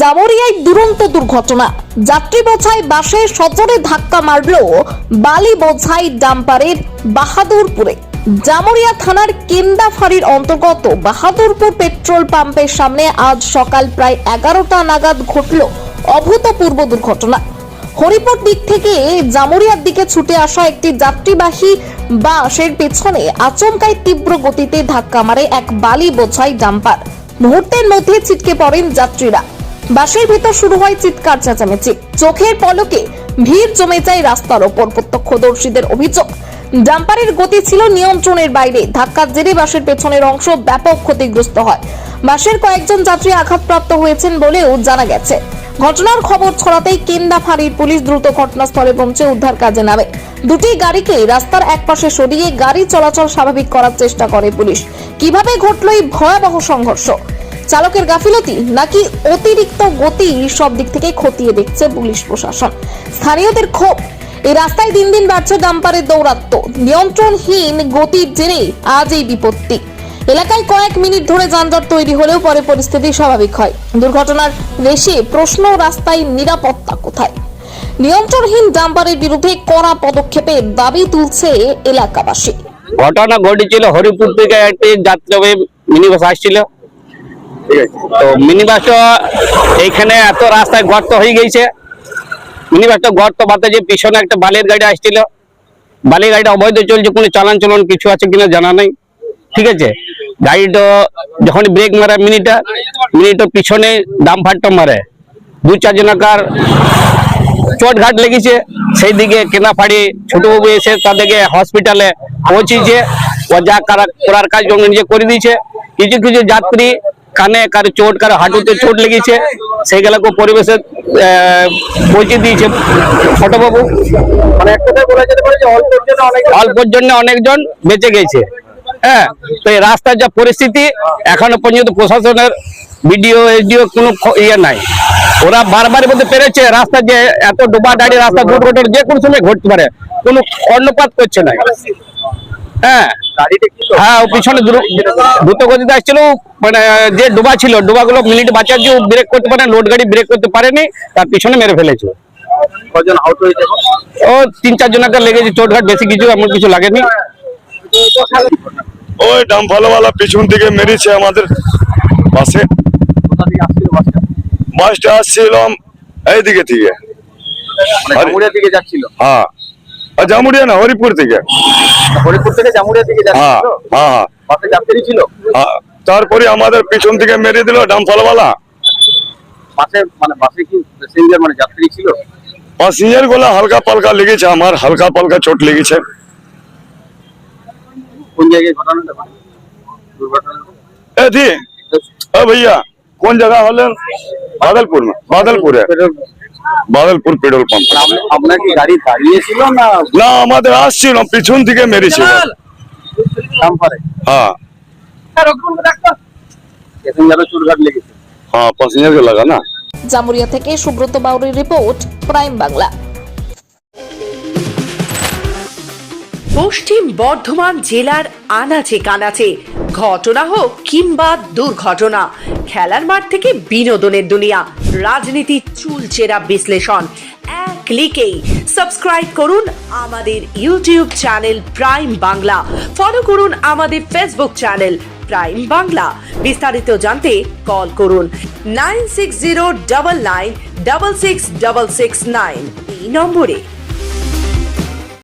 জামরিয়ায় দুরন্ত দুর্ঘটনা। যাত্রী বোঝাই বাসে সজোরে ধাক্কা মারল বালি বোঝাই ডাম্পারের বাহাদুরপুরে। জামরিয়া থানার কেন্দাফাড়ির অন্তর্গত বাহাদুরপুর পেট্রোল পাম্পের সামনে আজ সকাল প্রায় এগারোটা নাগাদ ঘটল অভূতপূর্ব দুর্ঘটনা। হরিপুর দিক থেকে জামুরিয়ার দিকে ছুটে আসা একটি যাত্রীবাহী বাসের পেছনে আচমকায় তীব্র গতিতে ধাক্কা মারে এক বালি বোঝাই ডাম্পার। মুহূর্তের মধ্যে ছিটকে পড়েন যাত্রীরা। বাসের ভেতর শুরু হয় চিৎকার চেঁচামেচি। চোখের পলকে ভিড় জমে যায় রাস্তার ওপর। প্রত্যক্ষদর্শীদের অভিযোগ, ডাম্পারের গতি ছিল নিয়ন্ত্রণের বাইরে। ধাক্কার জেরে বাসের পেছনের অংশ ব্যাপক ক্ষতিগ্রস্ত হয়। বাসের কয়েকজন যাত্রী আঘাতপ্রাপ্ত হয়েছেন বলেও জানা গেছে। ঘটনার খবর ছড়াতেই কেন্দা ফাঁড়ির পুলিশ দ্রুত ঘটনাস্থলে পৌঁছে উদ্ধার কাজে নামে। দুটি গাড়িকে রাস্তার একপাশে সরিয়ে গাড়ি চলাচল স্বাভাবিক করার চেষ্টা করে পুলিশ। কীভাবে ঘটল এই ভয়াবহ সংঘর্ষ? চালকের গাফিলতি নাকি অতিরিক্ত গতি সব দিক থেকে খতিয়ে দেখছে পুলিশ প্রশাসন? স্থানীয়দের ক্ষোভ। এই রাস্তায় দিন দিন বাড়ছে ডাম্পারের দৌরাত্ম্য। নিয়ন্ত্রণহীন গতির জেরে আজ এই বিপত্তি। এলাকায় কয়েক মিনিট ধরে যানজট তৈরি হলেও পরে পরিস্থিতি স্বাভাবিক হয়। দুর্ঘটনার রেশে প্রশ্ন, রাস্তায় নিরাপত্তা কোথায়? নিয়ন্ত্রণহীন ডাম্পারের বিরুদ্ধে কড়া পদক্ষেপের দাবি তুলছে এলাকাবাসী। ঘটনা ঘটেছিল হরিপুর থেকে একটি যাত্রী মিনি বাস আসছিল। তো মিনি বাসও এইখানে এত রাস্তায় গর্ত হয়ে গেছে। মিনি বাসটা গর্ত বাতে যে পিছনে একটা বালির গাড়ি আসছিল। বালির গাড়িটা অবৈধ চলছে, কোনো চালান চলন কিছু আছে কিনা জানা নাই। ঠিক আছে? গাড়িটা যখন ব্রেক মারে মিনিটা মিনিটা পিছনে ফাটটা মারে। দু চার জনকার চোট ঘাট লেগেছে। সেই দিকে কেনাফাড়ি ছোটবাবু এসে তাদেরকে হসপিটালে পৌঁছেছে। ও যা কারা- করার কাজ নিজে করে দিয়েছে। কিছু কিছু যাত্রী কানে কার চোট কার হাঁটুতে চোট লেগেছে সেইগুলোকে পরিবেশে পৌঁছে দিয়েছে ছোটবাবু মানে এক কথায় বলা যেতে পারে যে অল্পের জন্য অনেকজন বেঁচে গেছে। হ্যাঁ তো এই রাস্তার যা পরিস্থিতি এখনও পর্যন্ত প্রশাসনের বিডিও এসডিও কোনো ইয়ে নাই। ওরা বারবার বলতে পেরেছে রাস্তা যে এত ডোবা দাঁড়ি রাস্তা দুর্ঘটনা যে কোনো সময় ঘটতে পারে কোনো কর্ণপাত করছে না। হ্যাঁ। গাড়িটা হ্যাঁ ও পিছনে দ্রু- দ্রুত গতিতে আসছিল মানে যে ডোবা ছিল ডোবাগুলো মিনিট বাঁচার যে ব্রেক করতে পারে লোড গাড়ি ব্রেক করতে পারেনি তার পিছনে মেরে ফেলেছে। কজন ও তিন চার লেগেছে চোটঘাট বেশি কিছু এমন কিছু লাগেনি। ওই ডাম্পালওয়ালা পিছন থেকে মেরেছে আমাদের বাসে বাসটা? আসছিলাম এইদিকে থেকে। মানে হ্যাঁ। আর জামুড়িয়া না হরিপুর থেকে। হরিপুর থেকে জামুরিয়া দিকে হ্যাঁ, হ্যাঁ, হ্যাঁ। যাত্রী ছিল। তারপরে আমাদের পিছন থেকে মেরে দিল ডামফলওয়ালা। বাসে মানে বাসে কি প্যাসেঞ্জার মানে যাত্রী ছিল? প্যাসেঞ্জারগুলো হালকা পালকা লেগেছে আমার হালকা পালকা চোট লেগেছে। কোন জায়গায় ঘটনাটা দুর্ঘটনা এ ভাইয়া কোন জায়গা হলেন? বাদলপুর। বাদলপুরে বাদলপুর পেট্রোল পাম্প। মানে আপনার কি গাড়ি দাঁড়িয়েছিল না? না আমাদের আসছিল পিছন থেকে মেরেছিল। হ্যাঁ। হ্যাঁ, জামুরিয়া থেকে সুব্রত বাউরির রিপোর্ট প্রাইম বাংলা। পশ্চিম বর্ধমান জেলার আনাচে কানাচে। ঘটনা হোক কিংবা দুর্ঘটনা, খেলার মাঠ থেকে বিনোদনের দুনিয়া, রাজনীতি চুলচেরা বিশ্লেষণ। এক ক্লিকেই সাবস্ক্রাইব করুন আমাদের YouTube channel Prime Bangla. Follow করুন আমাদের ফেসবুক চ্যানেল প্রাইম বাংলা। বিস্তারিত জানতে কল করুন nine six zero double nine double six double six nine. এই নম্বরে